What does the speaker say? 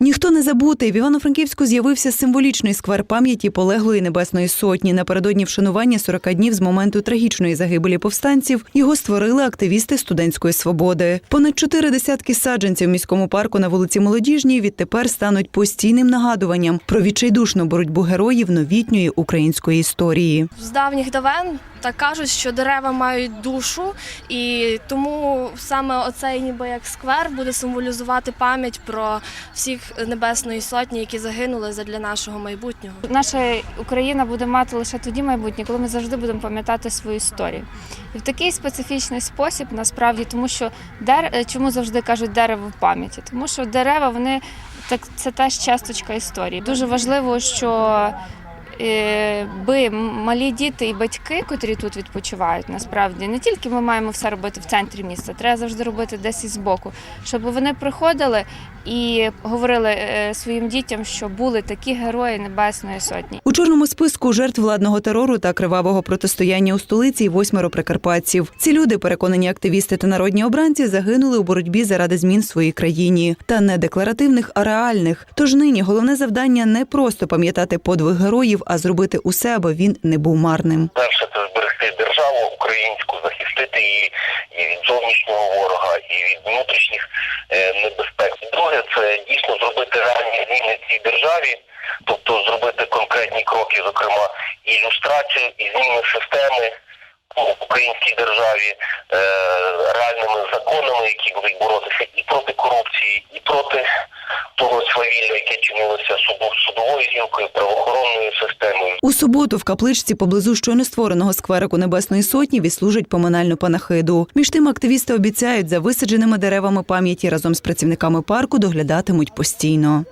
Ніхто не забутий. В Івано-Франківську з'явився символічний сквер пам'яті полеглої небесної сотні. Напередодні вшанування 40 днів з моменту трагічної загибелі повстанців його створили активісти студентської свободи. Понад чотири десятки саджанців міському парку на вулиці Молодіжній відтепер стануть постійним нагадуванням про відчайдушну боротьбу героїв новітньої української історії. З давніх давен так кажуть, що дерева мають душу, і тому саме оцей ніби як сквер буде символізувати пам'ять про всіх небесної сотні, які загинули задля нашого майбутнього. Наша Україна буде мати лише тоді майбутнє, коли ми завжди будемо пам'ятати свою історію. І в такий специфічний спосіб, насправді, тому що дер... е, чому завжди кажуть дерево в пам'яті? Тому що дерева вони так це теж часточка історії. Дуже важливо, що би малі діти і батьки, котрі тут відпочивають, насправді не тільки ми маємо все робити в центрі міста, треба завжди робити десь і збоку, щоб вони приходили і говорили е, своїм дітям, що були такі герої Небесної Сотні. У чорному списку жертв владного терору та кривавого протистояння у столиці восьмеро прикарпатців. Ці люди, переконані активісти та народні обранці, загинули у боротьбі заради змін в своїй країні та не декларативних, а реальних. Тож нині головне завдання не просто пам'ятати подвиг героїв, а зробити усе, аби він не був марним. Перше це зберегти державу українську, захистити її і від зовнішнього ворога, і від внутрішніх е, небезпек. Друге, це дійсно зробити реальні зміни цій державі, тобто зробити конкретні кроки, зокрема і ілюстрацію, і зміни системи в українській державі е, реальними законами, які будуть боротися і проти корупції, і проти свавілля, яке чинилося судовою гілкою, правоохоронною системою. У суботу в капличці поблизу щойно створеного скверику Небесної Сотні відслужать поминальну панахиду. Між тим активісти обіцяють, за висадженими деревами пам'яті разом з працівниками парку доглядатимуть постійно.